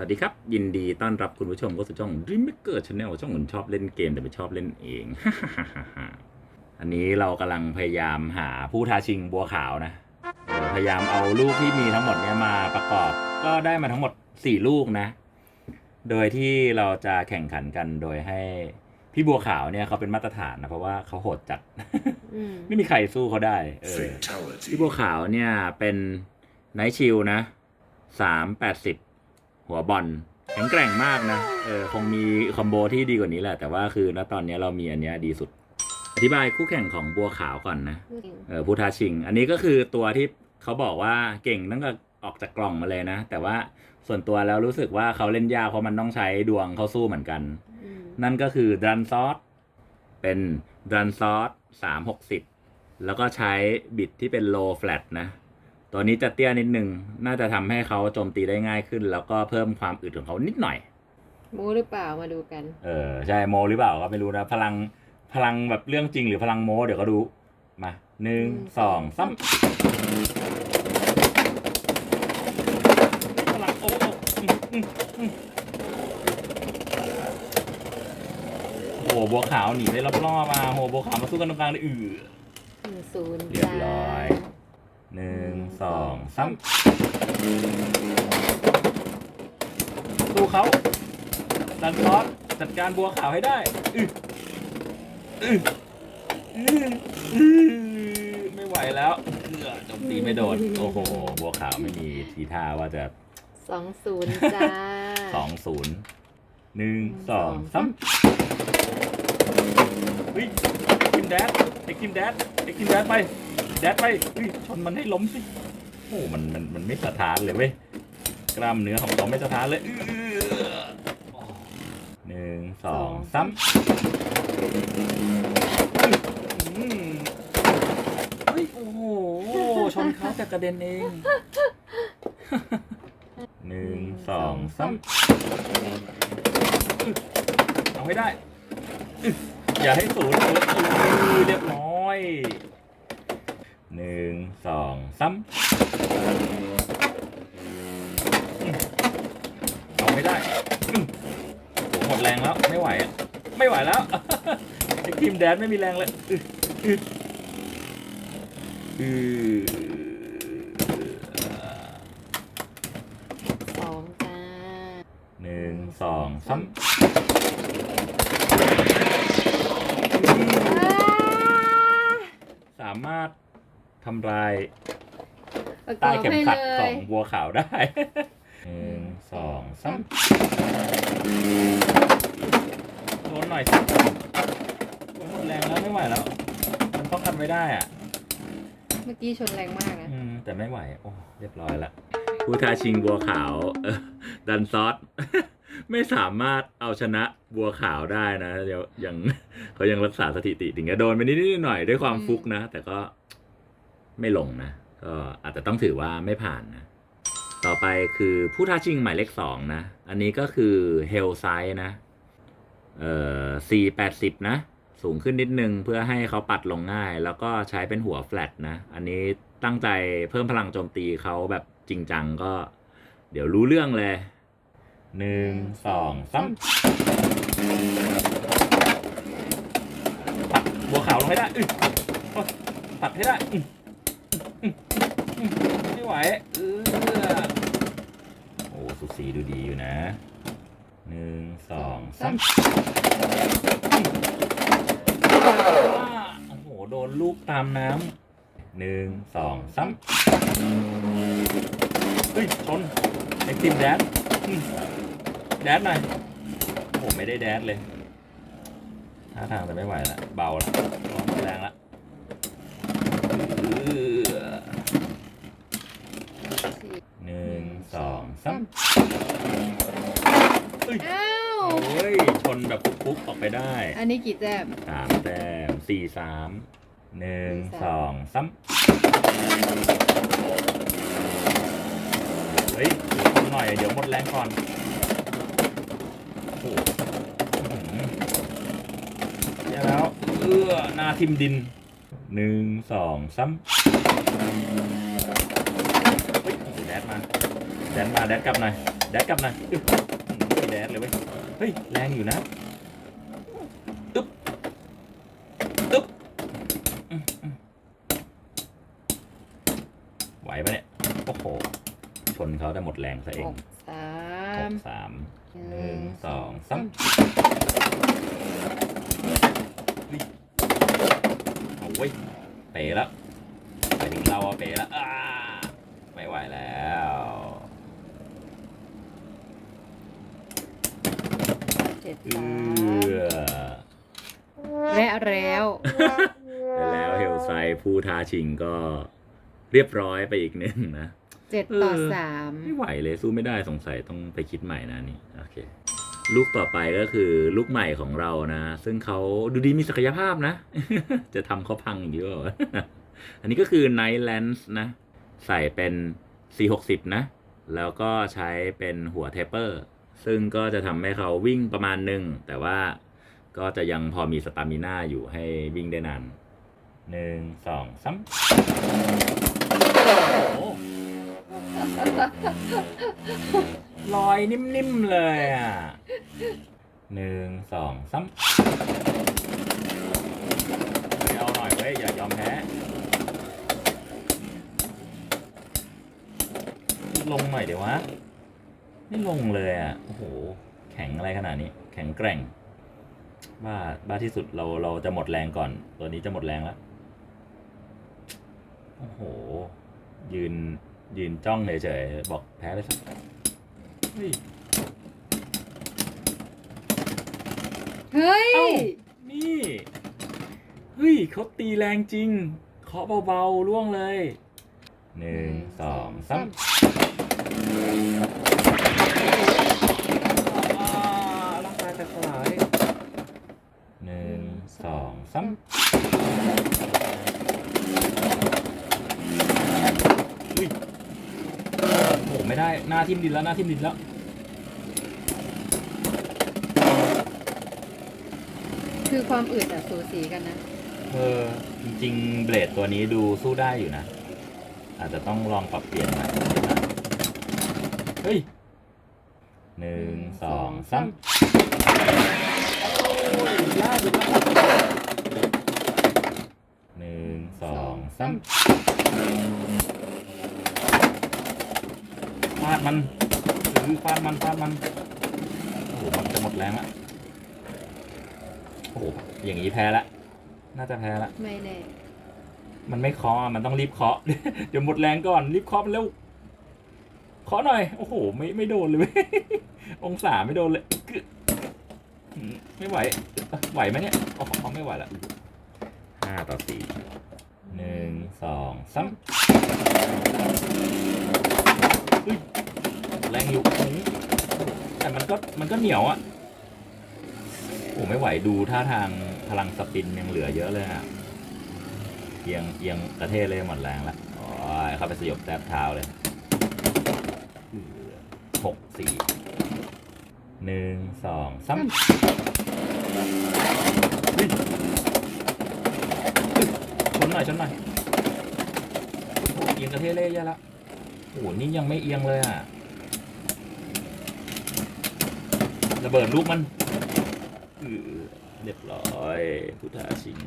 สวัสดีครับ ยินดีต้อนรับคุณผู้ชมเข้าสู่ช่อง Dreammaker Channel ช่องคนชอบเล่นเกมแต่ไม่ชอบเล่นเอง อันนี้เรากำลังพยายามหาผู้ท้าชิงบัวขาวนะเออพยายามเอาลูกที่มีทั้งหมดเนี้ยมาประกอบ ก็ได้มาทั้งหมด 4 ลูกนะ โดยที่เราจะแข่งขันกันโดยให้พี่บัวขาวเนี่ยเขาเป็นมาตรฐานนะเพราะว่าเขาโหดจัดอืมไม่มีใครสู้เขาได้ เออ Fatality. พี่บัวขาวเนี่ยเป็นไนท์ชิลนะสามแปดสิบ หัวบอลแข็งแกร่งมากนะเออคงมีคอมโบที่ดีกว่านี้แหละ แต่ว่าคือณตอนนี้เรามีอันเนี้ยดีสุด อธิบายคู่แข่งของบัวขาวก่อนนะเออผู้ท้าชิง อันนี้ก็คือตัวที่เขาบอกว่าเก่งตั้งแต่ออกจากกล่องมาเลยนะ แต่ว่าส่วนตัวแล้วรู้สึกว่าเขาเล่นยากเพราะมันต้องใช้ดวงเข้าสู้เหมือนกันอืมนั่นก็คือดันซอสเป็นดันซอสสามหกสิบแล้วก็ใช้บิดที่เป็นโลแฟลตนะ ตัวนี้จะเตี้ยนิดนึง น่าจะทำให้เขาโจมตีได้ง่ายขึ้น แล้วก็เพิ่มความอึดของเขานิดหน่อย โมหรือเปล่ามาดูกัน เออใช่โมหรือเปล่าก็ไม่รู้นะ พลังพลังแบบเรื่องจริงหรือพลังโม เดี๋ยวก็ดู มาหนึ่งหนึ่งสองสามพลังโอ้โอ้อืมอืมอืมโอ้โหบัวขาวหนีได้รอบๆมาโอ้โหบัวขาวมาสู้กันตรงกลางเลยอือ หนึ่งศูนย์เรียบร้อย หนึ่งสองสามสู้เขาดันซอสจัดการบัวขาวให้ได้อืออืออืออือไม่ไหวแล้วเอื้อโจมตีไม่โดน โอ้โห บัวขาวไม่มีทีท่าว่าจะสองศูนย์จ้าสองศูนย์หนึ่งสองสามเฮ้ยคิมแดดไอ้คิมแดดไอ้คิมแดดไป แดดไปเฮ้ยชนมันให้ล้มสิโอ้มันมันมันไม่สะท้านเลยเว้ยกล้ามเนื้อของเขาไม่สะท้านเลยอื้อหนึ่งสองสามอืมเฮ้ยโอ้โหชนเขาแต่กระเด็นเองหนึ่งสองสามเอาให้ได้อื้ออย่าให้ศูนย์เลยอื้อเรียบร้อย หนึ่งสองสามเอาไม่ได้อื้อโอ้โหหมดแรงแล้วไม่ไหวอะไม่ไหวแล้วไอ้ทีมแดนไม่มีแรงเลยอื้ออื้ออื้อสองจ้าหนึ่งสองสามอ้าสามารถ ทำลายประกใต้อบเข็มให้ขัดเลขอย งบัวขาวได้หนึ่งสองสามโดนหน่อยสิโดนหมดแรงแล้วไม่ไหวแล้ว มันต้องกันไม่ได้อะ เมื่อกี้ชนแรงมากนะ อืม แต่ไม่ไหว โอ้เรียบร้อยละผู้ท้าชิงบัวขาวเออดันซอส ไม่สามารถเอาชนะบัวขาวได้นะเดี๋ยวยัง เขายังรักษาสถิติถึงจะโดนไปนิดๆหน่อยๆด้วยความฟุกนะ แต่ก็ ไม่ลงนะก็อาจจะต้องถือว่าไม่ผ่านนะ ต่อไปคือผู้ท้าชิงหมายเลขสองนะ อันนี้ก็คือเฮลไซนะ เอ่อสี่แปดสิบนะ สูงขึ้นนิดนึงเพื่อให้เขาปัดลงง่าย แล้วก็ใช้เป็นหัวแฟลตนะ อันนี้ตั้งใจเพิ่มพลังโจมตีเขาแบบจริงจังก็ เดี๋ยวรู้เรื่องเลยหนึ่งสองสามปัดบัวขาวลงให้ได้ปัดให้ได้ ไม่ไหวเออโอ้สุสีดูดีอยู่นะหนึ่งสองสามอ่าโอ้โห โดนลูกตามน้ำหนึ่งสองสามเฮ้ยชนไอ้ทีมแดดอืมแดดหน่อยโอ้โหไม่ได้แดดเลยท่าทางจะไม่ไหวละเบาละร้อนแรงละเอื้อหนึ่ง สองสามเฮ้ยอ้าวโอ้ย ชนแบบปุ๊บๆออกไปได้อันนี้กี่แต้ม สามแต้มสี่สามหนึ่งสี่สสามองสามเฮ้ยเดี๋ยวคนหน่อย เดี๋ยวหมดแรงก่อนโอ้โหอื้อหือเดี๋ยวแล้วเอื้อหน้าทิมดินหนึ่งสองสามเฮ้ยโอ้โหแดดมาแดดมาแดดกลับหน่อยแดดกลับหน่อยอึ๊บอืมไม่แดดเลยเว้ยเฮ้ยแรงอยู่นะอึ๊บอึ๊บอืมอืมไหวปะเนี่ยโอ้โหชนเขาแต่หมดแรงซะเอหงกสาหมกสามหนึ่งสองสามเอาเว้ยเป๋แล้วไปถึงเราอะเป๋แล้วอ้าไม่ไหวแล้ว เจ็ดเอืสามอและแล้วแล้วเฮลไซผู้ท้าชิงก็เรียบร้อยไปอีกหนึ่งนะ เจ็ดต่อเออสามไม่ไหวเลยสู้ไม่ได้สงสัยต้องไปคิดใหม่นะนี่โอเค ลูกต่อไปก็คือลูกใหม่ของเรานะ ซึ่งเขาดูดีมีศักยภาพนะ จะทำเขาพังอย่างนี้เปล่าวะ อันนี้ก็คือ Night Lens นะ ใส่เป็น460 นะ แล้วก็ใช้เป็นหัวเทปเปอร์ ซึ่งก็จะทำให้เขาวิ่งประมาณหนึ่งแต่ว่าก็จะยังพอมีสตามิน่าอยู่ให้วิ่งได้นานหนึ่งสองสามลอยนิ่มๆเลยอะหนึ่งสองสามไปเอาหน่อยเว้ย อย่ายอมแพ้ ลงหน่อยเดี๋ยววะ ไม่ลงเลยอะโอ้โห แข็งอะไรขนาดนี้ แข็งแกร่ง บ้า บ้าที่สุดเราเราจะหมดแรงก่อน ตัวนี้จะหมดแรงแล้ว โอ้โห ยืน ยืนจ้องเฉยๆ บอกแพ้ไปสักเฮ้ย เฮ้ย เอ้า นี่ เฮ้ยเขาตีแรงจริง เคาะเบาๆล่วงเลย หนึ่งสองสามอ่าร่างกายแตกสลายหนึ่ง สองสามอุ้ยโอ้โหไม่ได้ หน้าทิมดินแล้ว หน้าทิมดินแล้ว คือความอึดอะสูสีกันนะ เออ จริงๆ เบลดตัวนี้ดูสู้ได้อยู่นะ อาจจะต้องลองปรับเปลี่ยนใหม่เฮ้ยหนึ่งสองสามหนึ่งส องสามฟาดมันหรือฟาดมันฟาดมัน โอ้โหมันจะหมดแรงละโอ้โห อย่างนี้แพ้ละ น่าจะแพ้ละ ไม่แน่มันไม่เคาะอะมันต้องรีบเคาะ เดี๋ยวหมดแรงก่อนรีบเคาะมันเร็วเคาะหน่อย โอ้โห ไม่ไม่โดนเลยเว้ยองศาไม่โดนเลยกึอืมไม่ไหว ไหวไหมเนี่ยโอ้โหไม่ไหวละห้าต่อสี่หนึ่ง สองสามอุ๊ยแรงอยู่อื้อแต่มันก็มันก็เหนียวอะโอ้ไม่ไหวดูท่าทางพลังสปินยังเหลือเยอะเลยอะเอียงเอียงกระเทศเลยหมดแรงละโอ้ยเข้าไปสยบแทบเท้าเลยหกสี่หนึ่งสองสามเฮ้ยชนหน่อยชนหน่อยโอ้ เอียงกระเทศเลยยะละโอ้โหนี่ยังไม่เอียงเลยอะระเบิดลูกมันเออเรียบร้อยพุทธาชิง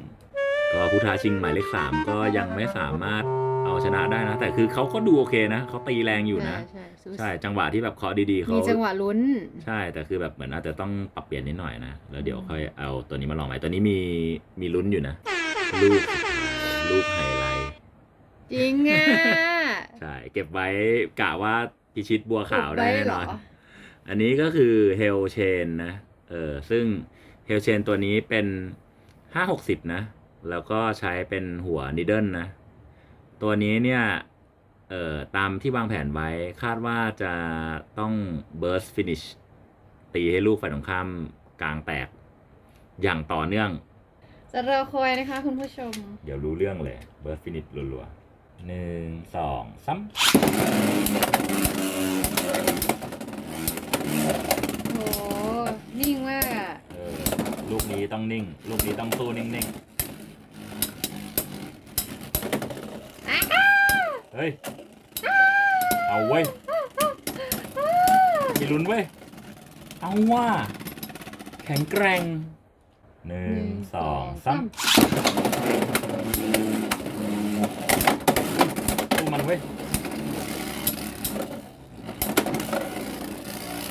ก็ผู้ท้าชิงหมายเลขสามก็ยังไม่สามารถเอาชนะได้นะ แต่คือเขาก็ดูโอเคนะเขาตีแรงอยู่นะ ใช่ใช่ใช่จังหวะที่แบบเคาะดีๆเขามีจังหวะลุ้น ใช่แต่คือแบบเหมือนอาจจะต้องปรับเปลี่ยนนิดหน่อยนะแล้วเดี๋ยวค่อยเอาตัวนี้มาลองใหม่ตัวนี้มีมีลุ้นอยู่นะ ลูกลูกไฮไลท์ จริงอะ ใช่ เก็บไว้กะว่าพิชิตบัวขาวได้แน่นอนอุบว้เหรอันนี้ก็คือเฮลเชนนะ เออ ซึ่งเฮลเชนตัวนี้เป็นห้าหกสิบนะ แล้วก็ใช้เป็นหัวนิดเดิลนะ ตัวนี้เนี่ย เอ่อ ตามที่วางแผนไว้คาดว่าจะต้อง burst finish ตีให้ลูกฝ่ายตรงข้ามกลางแตก อย่างต่อเนื่อง จะรอคอยนะคะคุณผู้ชม เดี๋ยวรู้เรื่องเลย burst finish รัวๆ หนึ่งสองสามโอ้นิ่งมากอะเออลูกนี้ต้องนิ่ง ลูกนี้ต้องสู้นิ่งๆเฮ้ย เอาเว้ยมีลุ้นเว้ย เอาว่า แข็งแกร่งหนึ่งสองสามสู้มัน เว้ย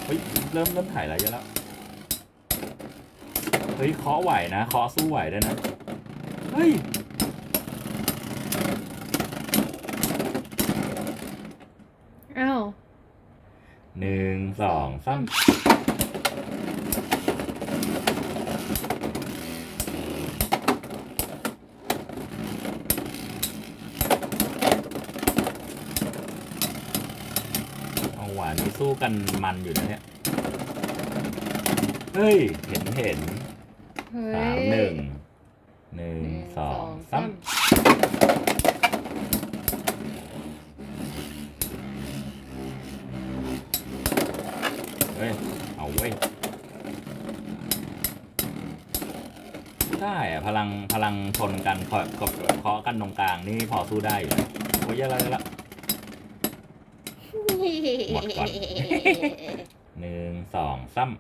เฮ้ยเริ่มเริ่มถ่ายอะไรเยอะแล้วเฮ้ยเคาะไหวนะเคาะสู้ไหวด้วยนะเฮ้ยอ้าวหนึ่งสองสามเอาหวานนี่ สู้กันมันอยู่นะเนี่ยเฮ้ย เห็นเห็นเฮ้ยสามหนึ่งหนึ่งสองสามเฮ้ย เอาเว้ยได้อะพลังพลังชนกันเคาะกดเคาะกันตรงกลางนี่พอสู้ได้อยู่นะโอ้ยเยอะแล้วเยอะแล้ว หมดก่อนหนึ่งสองสาม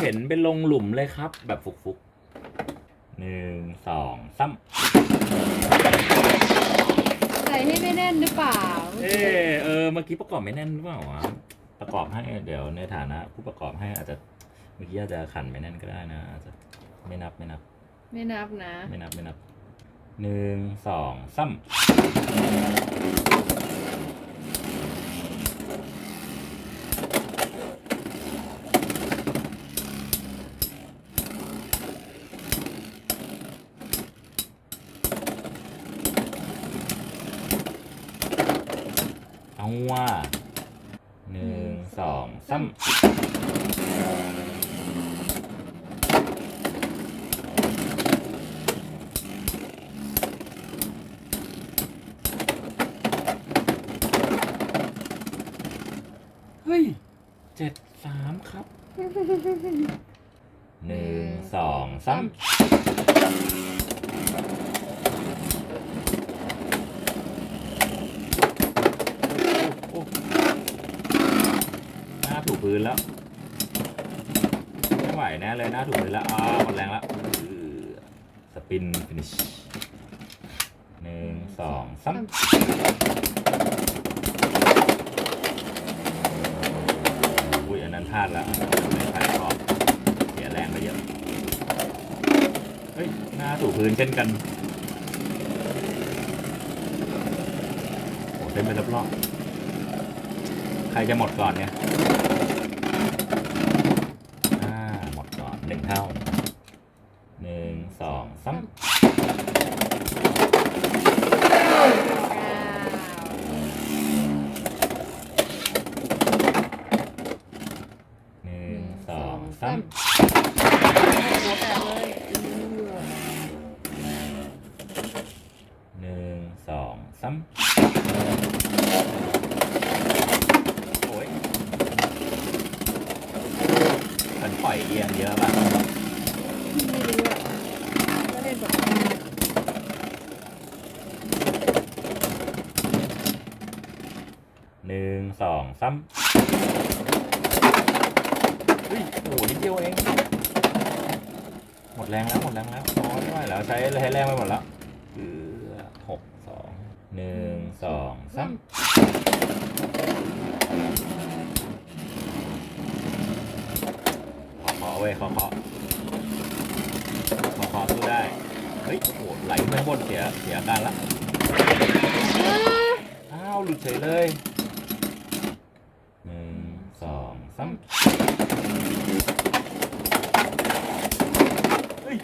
เห็นเป็นลงหลุมเลยครับ แบบฟุกๆหนึ่งสองสามใส่ให้ไม่แน่นหรือเปล่า เออเออ เมื่อกี้ประกอบไม่แน่นหรือเปล่าวะประกอบให้เดี๋ยวในฐานะ ผู้ประกอบให้อาจจะเมื่อกี้อาจจะขันไม่แน่นก็ได้นะอาจจะไม่นับไม่นับ ไม่นับนะ ไม่นับไม่นับ หนึ่งสองสามเอาว่าหนึ่งสองสามเฮ้ยเจ็ดสามครับ หนึ่งสองสามโอ้หน้าถูพื้นแล้ว ไม่ไหวแน่เลยหน้าถูพื้นแล้วอ้าวหมดแรงแล้วสปินฟินิชหนึ่งสองสามอุ้ยอันนั้นพลาดแล้วไม่พลาดขอบเสียแรงไปเยอะ เฮ้ย หน้าถูพื้นเช่นกันโอ้เต็มไปรอบๆใครจะหมดก่อนเนี่ยอ่าหมดก่อนหนึ่งเท่าหนึ่งสองสามหนึ่งสองสาม หัวแตกเลย หนึ่งสองสามโอ้ยมันปล่อยเอียงเยอะป่ะ ไม่รู้อะก็เล่นแบบ หนึ่ง สองสามเฮ้ยโอ้โหนิดเดียวเอง หมดแรงแล้วหมดแรงแล้วโอ้ยไม่ไหวแล้วใช้ใช้แรงไปหมดแล้วเออหกสองหนึ่งสองสามขอขอเว้ยขอขอขอขอสู้ได้ เฮ้ย โอ้โหไหลไปบนเสียเสียการละ อ้าว หลุดเฉยเลย หนึ่งสองสามเฮ้ย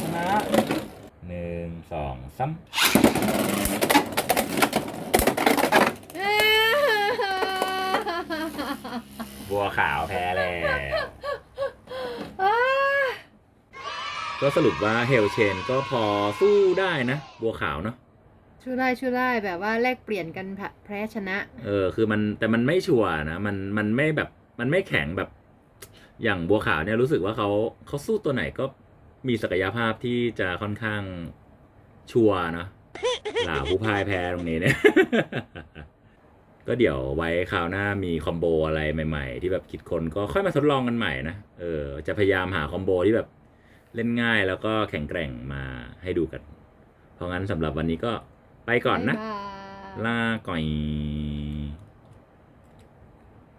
ชนะหนึ่ง สองสามบัวขาวแพ้แล้วก็สรุปว่าเฮลเชนก็พอสู้ได้นะ บัวขาวเนาะช่วยได้ช่วยได้แบบว่าแลกเปลี่ยนกันแพ้ชนะ เออ คือมันแต่มันไม่ชัวร์นะ มันมันไม่แบบมันไม่แข็งแบบ อย่างบัวขาวเนี่ยรู้สึกว่าเขาเขาสู้ตัวไหนก็มีศักยภาพที่จะค่อนข้าง ชัวร์นะหลาผู้พ่ายแพ้ตรงนี้เนี่ย ก็เดี๋ยวไว้คราวหน้ามีคอมโบอะไรใหม่ ๆ ที่แบบคิดคนก็ค่อยมาทดลองกันใหม่นะ เออ จะพยายามหาคอมโบที่แบบเล่นง่ายแล้วก็แข็งแกร่งมาให้ดูกัน เพราะงั้นสำหรับวันนี้ก็ไปก่อนนะบ๊ายบายลาก่อย